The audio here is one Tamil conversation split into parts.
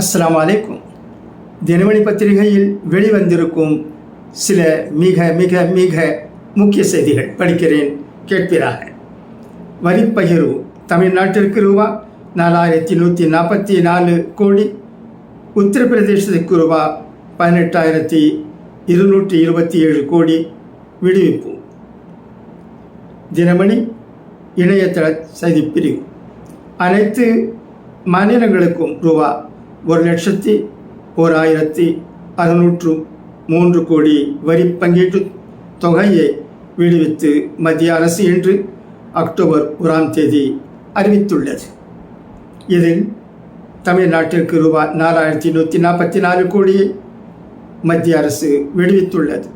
அஸ்லாம் அலைக்கும். தினமணி பத்திரிகையில் வெளிவந்திருக்கும் சில மிக மிக மிக முக்கிய செய்திகள் படிக்கிறேன் கேட்பீராக. வரிப்பகிர்வு தமிழ்நாட்டிற்கு ரூபா நாலாயிரத்தி நூற்றி நாற்பத்தி நாலு கோடி. உத்தரப்பிரதேசத்துக்கு ரூபா பதினெட்டாயிரத்தி இருநூற்றி இருபத்தி ஏழு கோடி விடுவிப்பு. தினமணி இணையதள செய்திப்பிரிவு அனைத்து மாநிலங்களுக்கும் ரூபா ஒரு லட்சத்தி ஓர் ஆயிரத்தி அறுநூற்று மூன்று கோடி வரி பங்கீட்டு தொகையை விடுவித்து மத்திய அரசு இன்று அக்டோபர் ஒராம் தேதி அறிவித்துள்ளது. இதில் தமிழ்நாட்டிற்கு ரூபாய் நாலாயிரத்தி நூற்றி நாற்பத்தி நாலு கோடியை மத்திய அரசு விடுவித்துள்ளது.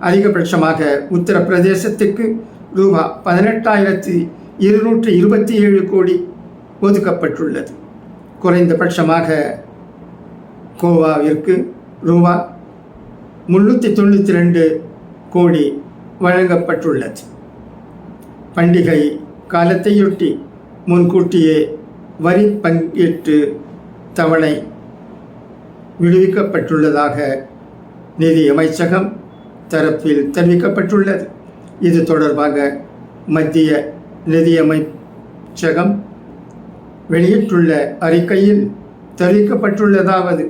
அதிகபட்சமாக உத்தரப்பிரதேசத்துக்கு ரூபா பதினெட்டாயிரத்தி இருநூற்றி இருபத்தி ஏழு கோடி ஒதுக்கப்பட்டுள்ளது. குறைந்தபட்சமாக கோவாவிற்கு ரூபா முன்னூற்றி தொண்ணூற்றி ரெண்டு கோடி வழங்கப்பட்டுள்ளது. பண்டிகை காலத்தையொட்டி முன்கூட்டியே வரி பங்கீட்டு தவணை விடுவிக்கப்பட்டுள்ளதாக நிதி அமைச்சகம் தரப்பில் தெரிவிக்கப்பட்டுள்ளது. இது தொடர்பாக மத்திய நிதியமைச்சகம் வெளியிட்டுள்ள அறிக்கையில் தெரிவிக்கப்பட்டுள்ளதாவது.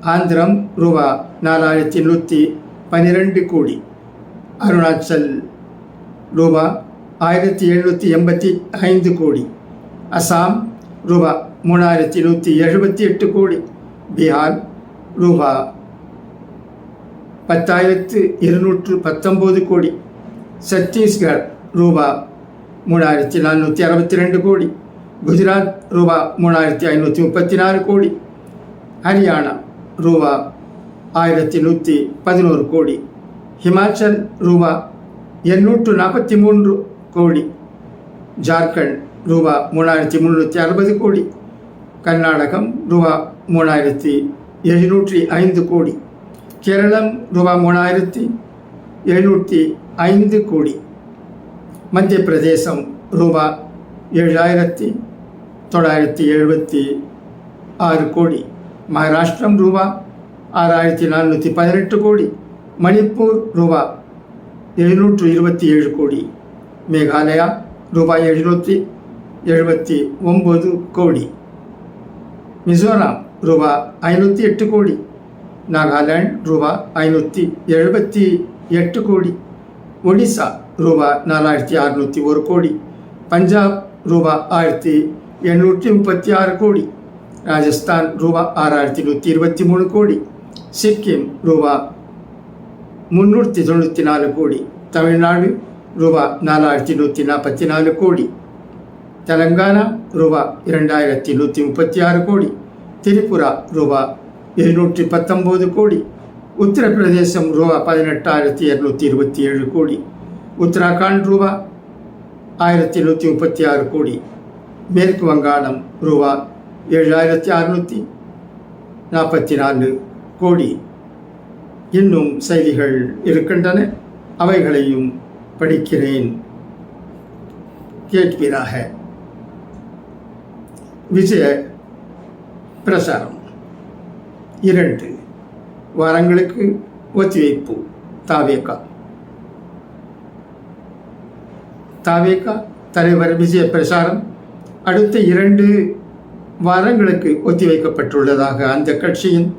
ஆந்திரம் ரூபா நாலாயிரத்தி நூற்றி பனிரெண்டு கோடி. அருணாச்சல் ரூபா ஆயிரத்தி எழுநூற்றி எண்பத்தி ஐந்து கோடி. அசாம் ரூபா மூணாயிரத்தி நூற்றி எழுபத்தி எட்டு கோடி. பீகார் ரூபா பத்தாயிரத்து இருநூற்று பத்தொம்போது கோடி. சத்தீஸ்கர் ரூபா மூணாயிரத்தி நானூற்றி அறுபத்தி ரெண்டு கோடி. குஜராத் ரூபா மூணாயிரத்தி ஐநூற்றி முப்பத்தி நாலு கோடி ஹரியானா ரூபா ஆயிரத்தி நூற்றி பதினோரு கோடி ஹிமாச்சல் ரூபா எண்ணூற்று நாற்பத்தி மூன்று கோடி ஜார்க்கண்ட் ரூபா மூணாயிரத்தி முந்நூற்றி அறுபது கோடி கர்நாடகம் ரூபா மூணாயிரத்தி எழுநூற்றி ஐந்து கோடி கேரளம் ரூபா மூணாயிரத்தி எழுநூற்றி ஐந்து கோடி மத்திய பிரதேசம் ரூபா ஏழாயிரத்தி தொள்ளாயிரத்தி எழுபத்தி ஆறு கோடி. மகாராஷ்டிரம் ரூபா ஆறாயிரத்தி நானூற்றி பதினெட்டு கோடி. மணிப்பூர் ரூபா எழுநூற்று இருபத்தி ஏழு கோடி. மேகாலயா ரூபாய் எழுநூற்றி எழுபத்தி ஒம்பது கோடி. மிசோராம் ரூபா ஐநூற்றி எட்டு கோடி நாகாலாண்ட் ரூபா ஐநூற்றி எழுபத்தி எட்டு கோடி ஒடிசா ரூபா நாலாயிரத்தி அறுநூற்றி ஒரு கோடி பஞ்சாப் ரூபா ஆயிரத்தி எண்ணூற்றி முப்பத்தி ஆறு கோடி ராஜஸ்தான் ரூபா ஆறாயிரத்தி நூற்றி இருபத்தி மூணு கோடி சிக்கிம் ரூபா முந்நூற்றி தொண்ணூற்றி நாலு கோடி தமிழ்நாடு ரூபா நாலாயிரத்தி நூற்றி நாற்பத்தி நாலு கோடி தெலங்கானா ரூபா இரண்டாயிரத்தி நூற்றி முப்பத்தி ஆறு கோடி திரிபுரா ரூபா எழுநூற்றி பத்தொம்போது கோடி உத்தரப்பிரதேசம் ரூபா பதினெட்டாயிரத்தி இரநூத்தி இருபத்தி ஏழு கோடி உத்தராகண்ட் ரூபா ஆயிரத்தி நூற்றி முப்பத்தி ஆறு கோடி மேற்கு வங்காளம் ரூபா ஏழாயிரத்தி அறுநூற்றி நாற்பத்தி நாலு கோடி. இன்னும் செய்திகள் இருக்கின்றன. அவைகளையும் படிக்கிறேன். கேட்பீராக. விஜய பிரசாரம். இரண்டு. வாரங்களுக்கு ஒத்திவைப்பு. தாவேகா. தாவேகா தலைவர் விஜய பிரசாரம். அடுத்த இரண்டு வாரங்களுக்கு ஒத்திவைக்கப்பட்டுள்ளதாக அந்த கட்சியின்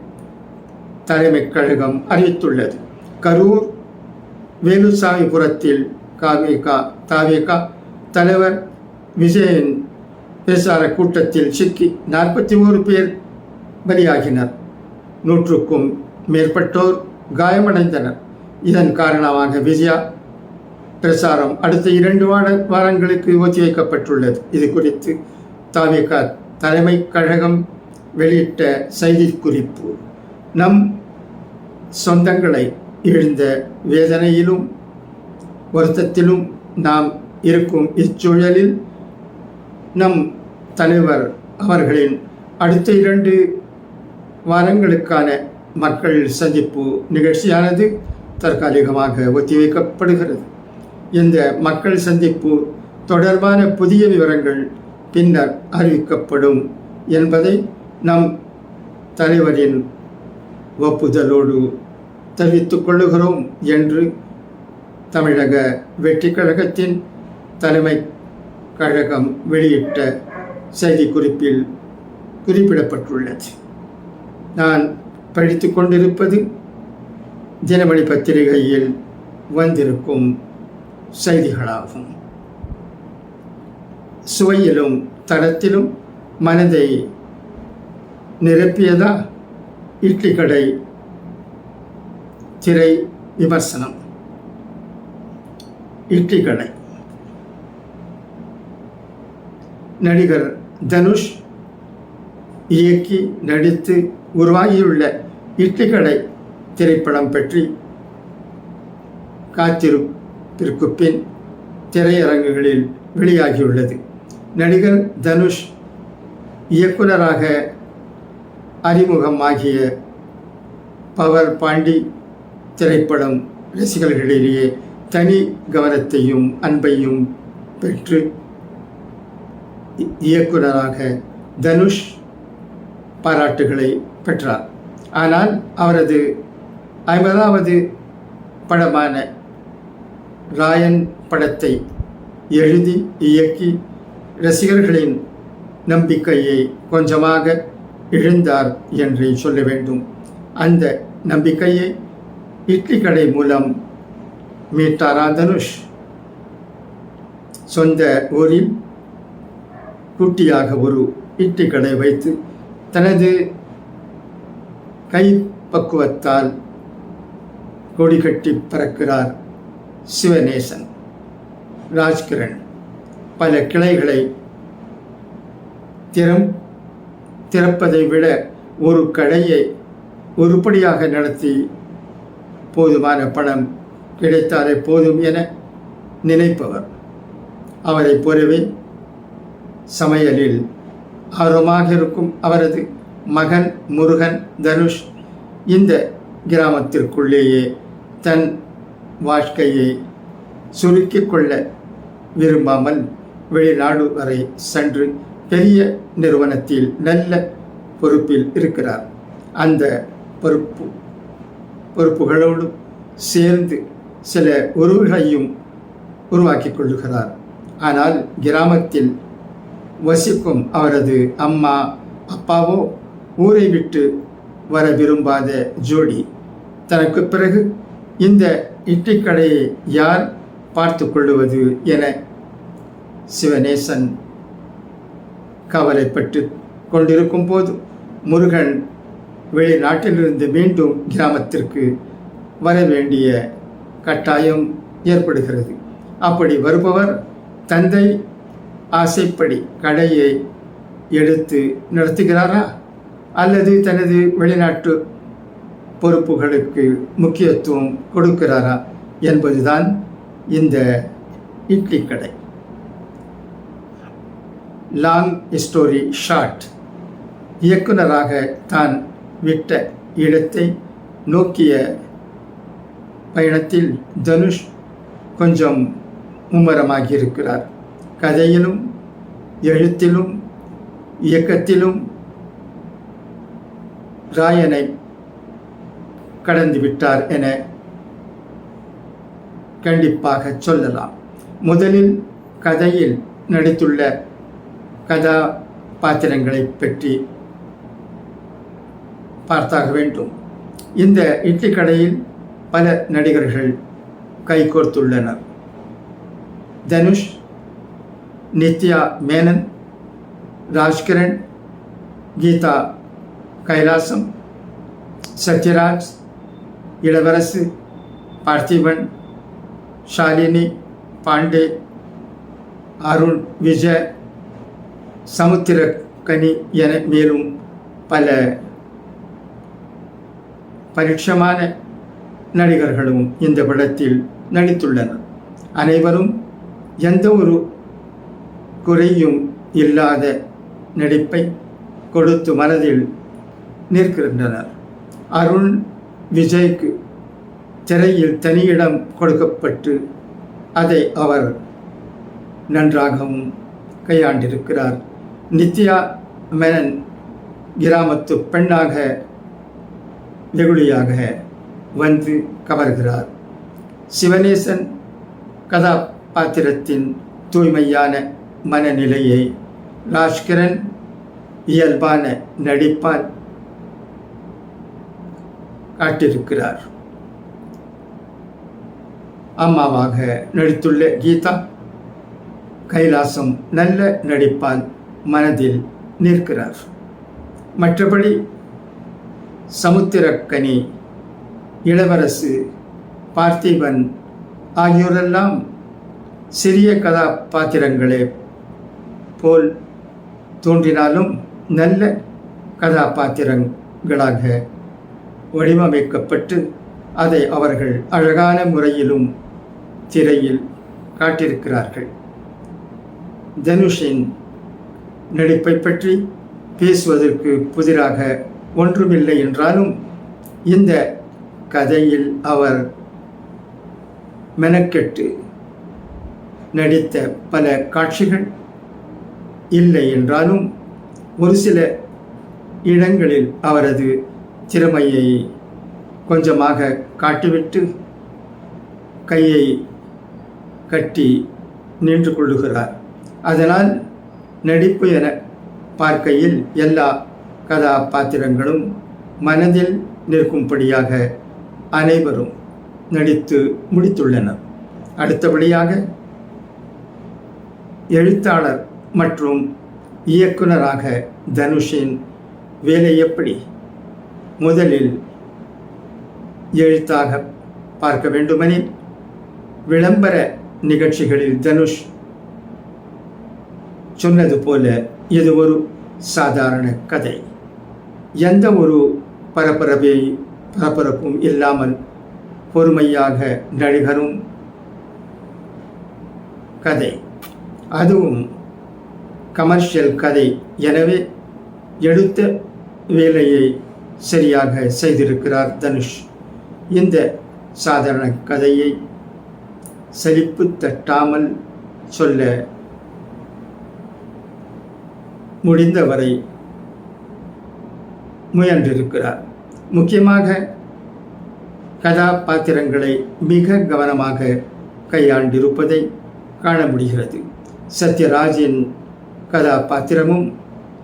தலைமைக் கழகம் அறிவித்துள்ளது. கரூர் வேலுசாமிபுரத்தில் காவேகா தாவேகா தலைவர் விஜயன் பிரசார கூட்டத்தில் சிக்கி நாற்பத்தி ஓரு பேர் பலியாகினர். நூற்றுக்கும் மேற்பட்டோர் காயமடைந்தனர். இதன் காரணமாக விஜயா பிரசாரம் அடுத்த இரண்டு வார வாரங்களுக்கு ஒத்திவைக்கப்பட்டுள்ளது இது குறித்து தாவேகா தலைமை கழகம் வெளியிட்ட செய்திக்குறிப்பு நம் சொந்தங்களை இழந்த வேதனையிலும் வருத்தத்திலும் நாம் இருக்கும் இச்சூழலில் நம் தலைவர் அவர்களின் அடுத்த இரண்டு வாரங்களுக்கான மக்கள் சந்திப்பு நிகழ்ச்சியானது தற்காலிகமாக ஒத்திவைக்கப்படுகிறது இந்த மக்கள் சந்திப்பு தொடர்பான புதிய விவரங்கள் பின்னர் அறிவிக்கப்படும் என்பதை நம் தலைவரின் ஒப்புதலோடு தெரிவித்துக் கொள்ளுகிறோம் என்று தமிழக வெற்றி கழகத்தின் தலைமை கழகம் வெளியிட்ட செய்திக்குறிப்பில் குறிப்பிடப்பட்டுள்ளது. நான் படித்து கொண்டிருப்பது தினமணி பத்திரிகையில் வந்திருக்கும் செய்திகளாகும். சுவையிலும் தரத்திலும் மனதை நிரப்பியதா? இட்லி கடை திரை விமர்சனம். இட்லி கடை. நடிகர் தனுஷ் இயக்கி நடித்து உருவாகியுள்ள இட்லி கடை திரைப்படம் பற்றி காத்திருப்பிற்கு பின் திரையரங்குகளில் வெளியாகியுள்ளது. நடிகர் தனுஷ் இயக்குனராக அறிமுகமாகிய பவர் பாண்டி திரைப்படம் ரசிகர்களிடையே தனி கவனத்தையும் அன்பையும் பெற்று இயக்குனராக தனுஷ் பாராட்டுகளை பெற்றார். ஆனால் அவரது ஐம்பதாவது படமான ராயன் படத்தை எழுதி இயக்கி ரசிகர்களின் நம்பிக்கையை கொஞ்சமாக இழந்தார் என்று சொல்ல வேண்டும். அந்த நம்பிக்கையை இட்லி கடை மூலம் மீட்டாரா தனுஷ். சொந்த ஊரில் குட்டியாக ஒரு இட்லி கடை வைத்து தனது கை பக்குவத்தால் கொடி கட்டி பறக்கிறார். சிவநேசன் ராஜ்கிரண் பல கிளைகளை திறம் திறப்பதை விட ஒரு கடையை உருப்படியாக நடத்தி போதுமான பணம் கிடைத்தாலே போதும் என நினைப்பவர். அவரைப் போலவே சமையலில் ஆர்வமாக இருக்கும் அவரது மகன் முருகன் தனுஷ் இந்த கிராமத்திற்குள்ளேயே தன் வாழ்க்கையை சுருக்கிக் கொள்ள விரும்பாமல் வெளிநாடு வரை சென்று பெரிய நிறுவனத்தில் நல்ல பொறுப்பில் இருக்கிறார். அந்த பொறுப்பு பொறுப்புகளோடு சேர்ந்து சில உறவுகளையும் உருவாக்கிக் கொள்ளுகிறார் ஆனால் கிராமத்தில் வசிக்கும் அவரது அம்மா அப்பாவோ ஊரை விட்டு வர விரும்பாத ஜோடி. தனக்கு பிறகு இந்த இட்லி கடையை யார் பார்த்து கொள்ளுவது என சிவநேசன் கவலைப்பட்டு கொண்டிருக்கும் போது முருகன் வெளிநாட்டிலிருந்து மீண்டும் கிராமத்திற்கு வர வேண்டிய கட்டாயம் ஏற்படுகிறது. அப்படி வருபவர் தந்தை ஆசைப்படி கடையை எடுத்து நடத்துகிறாரா? அல்லது தனது வெளிநாட்டு பொறுப்புகளுக்கு முக்கியத்துவம் கொடுக்கிறாரா என்பதுதான் இந்த இட்லி கடை. லாங் ஸ்டோரி ஷார்ட் இயக்குனராக தான் விட்ட இடத்தை நோக்கிய பயணத்தில் தனுஷ் கொஞ்சம் மும்மரமாகி இருக்கிறார் கதையிலும் எழுத்திலும் இயக்கத்திலும் ராயனை கடந்து விட்டார் என கண்டிப்பாக சொல்லலாம். முதலில் கதையில் நடித்துள்ள கதாபாத்திரங்களை பற்றி பார்த்தாக வேண்டும். இந்த இட்லி கடையில் பல நடிகர்கள் கைகோர்த்துள்ளனர் தனுஷ் நித்யா மேனன் ராஜ்கிரண் கீதா கைலாசம் சத்யராஜ் இளவரசு பார்த்திபன் ஷாலினி பாண்டே அருண் விஜய் சமுத்திரக்கனி என மேலும் பல பரிட்சமான நடிகர்களும் இந்த படத்தில் நடித்துள்ளனர். அனைவரும் எந்த ஒரு குறையும் இல்லாத நடிப்பை கொடுத்து மனதில் நிற்கின்றனர். அருண் விஜய்க்கு திரையில் தனியிடம் கொடுக்கப்பட்டு அதை அவர் நன்றாகவும் கையாண்டிருக்கிறார். நித்யா மேனன் கிராமத்து பெண்ணாக வெகுளியாக வந்து கவர்கிறார். சிவனேசன் கதாபாத்திரத்தின் தூய்மையான மனநிலையை ராஜ்கிரண் இயல்பான நடிப்பான் காட்டியிருக்கிறார். அம்மாவாக நடித்துள்ள கீதா கைலாசம் நல்ல நடிப்பால் மனதில் நிற்கிறார். மற்றபடி சமுத்திரக்கனி இளவரசு பார்த்திபன் ஆகியோரெல்லாம் சிறிய கதாபாத்திரங்களே போல் தோன்றினாலும் நல்ல கதாபாத்திரங்களாக வடிவமைக்கப்பட்டு அதை அவர்கள் அழகான முறையிலும் திரையில் காட்டியிருக்கிறார்கள். தனுஷின் நடிப்பை பற்றி பேசுவதற்கு புதிராக ஒன்றுமில்லை என்றாலும் இந்த கதையில் அவர் மெனக்கெட்டு நடித்த பல காட்சிகள் இல்லை என்றாலும் ஒரு சில இடங்களில் அவரது திறமையை கொஞ்சமாக காட்டிவிட்டு கையை கட்டி நின்று கொள்ளுகிறார். அதனால் நடிப்பு என பார்க்கையில் எல்லா கதாபாத்திரங்களும் மனதில் நிற்கும்படியாக அனைவரும் நடித்து முடித்துள்ளனர். அடுத்தபடியாக எழுத்தாளர் மற்றும் இயக்குனராக தனுஷின் வேலை எப்படி? முதலில் எழுத்தாக பார்க்க வேண்டுமெனில் விளம்பர நிகழ்ச்சிகளில் தனுஷ் சொன்னது போல இது ஒரு சாதாரண கதை. எந்த ஒரு பரபரப்பை பரபரப்பும் இல்லாமல் பொறுமையாக நடிகரும் கதை. அதுவும் கமர்ஷியல் கதை. எனவே எடுத்த வேலையை சரியாக செய்திருக்கிறார் தனுஷ். இந்த சாதாரண கதையை சலிப்பு தட்டாமல் சொல்ல முடிந்தவரை முயன்றிருக்கிறார். முக்கியமாக கதாபாத்திரங்களை மிக கவனமாக கையாண்டிருப்பதை காண முடிகிறது. சத்யராஜின் கதாபாத்திரமும்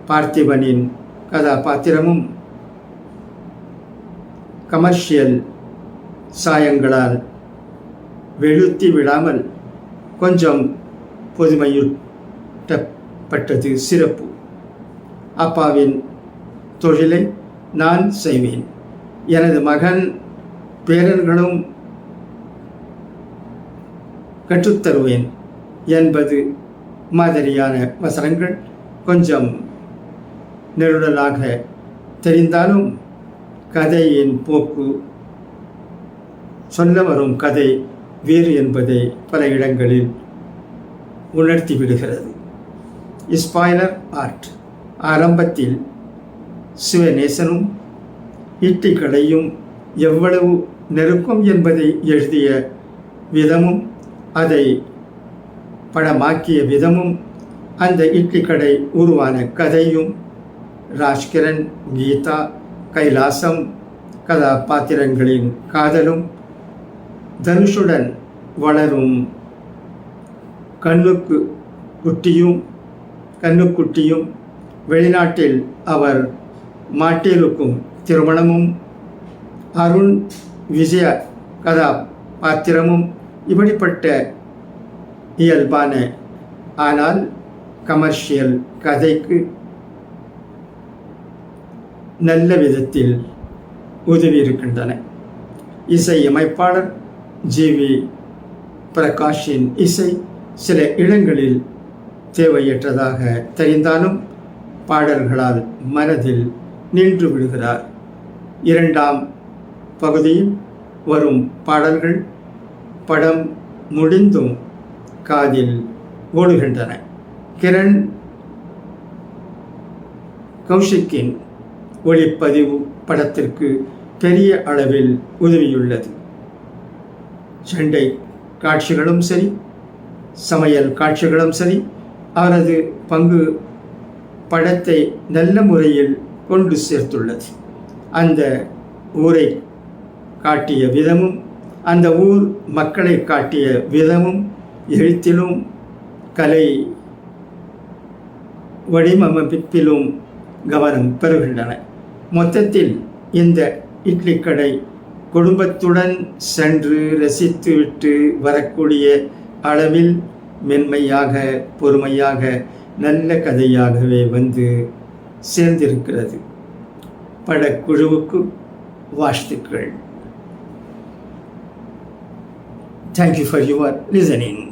பார்த்திபனின் கதாபாத்திரமும் கமர்ஷியல் சாயங்களால் வெளுத்தி விடாமல் கொஞ்சம் பொதுமையூட்டப்பட்டது சிறப்பு. அப்பாவின் தொழிலை நான் செய்வேன். எனது மகன் பேரர்களும் கற்றுத்தருவேன் என்பது மாதிரியான வசனங்கள் கொஞ்சம் நெருடலாக தெரிந்தாலும் கதையின் போக்கு. சொல்ல வரும் கதை வேறு என்பதை பல இடங்களில் உணர்த்தி விடுகிறது. ஸ்பாய்லர் ஆர்ட் ஆரம்பத்தில் சிவநேசனும் இட்டிக்கடையும் எவ்வளவு நெருக்கம் என்பதை எழுதிய விதமும் அதை படமாக்கிய விதமும் அந்த இட்லி கடை உருவான கதையும் ராஜ்கிரண் கீதா கைலாசம் கதாபாத்திரங்களின் காதலும் தனுஷுடன் வளரும் கண்ணுக்கு குட்டியும் கண்ணுக்குட்டியும் வெளிநாட்டில் அவர் மாட்டிருக்கும் திருமணமும் அருண் விஜய கதாபாத்திரமும் இப்படிப்பட்ட இயல்பான ஆனால் கமர்ஷியல் கதைக்கு நல்ல விதத்தில் உதவி இருக்கின்றன. இசை அமைப்பாளர் ஜி வி பிரகாஷின் இசை சில இடங்களில் தேவையற்றதாக தெரிந்தாலும் பாடல்களால் மனதில் நின்று விடுகிறார். இரண்டாம் பகுதியில் வரும் பாடல்கள் படம் முடிந்தும் காதில் ஓடுகின்றன. கிரண் கௌஷிக்கின் ஒளிப்பதிவு படத்திற்கு பெரிய அளவில் உதவியுள்ளது. சண்டை காட்சிகளும் சரி சமையல் காட்சிகளும் சரி அவரது பங்கு படத்தை நல்ல முறையில் கொண்டு சேர்த்துள்ளது. அந்த ஊரை காட்டிய விதமும் அந்த ஊர் மக்களை காட்டிய விதமும் எழுத்திலும் கலை வடிவமைப்பிலும் கவனம் பெறுகின்றன. மொத்தத்தில் இந்த இட்லி கடை குடும்பத்துடன் சென்று ரசித்துவிட்டு வரக்கூடிய அளவில் மென்மையாக பொறுமையாக நல்ல கதையாகவே வந்து சேர்ந்திருக்கிறது. படக்குழுவுக்கு வாழ்த்துக்கள். Thank you for your listening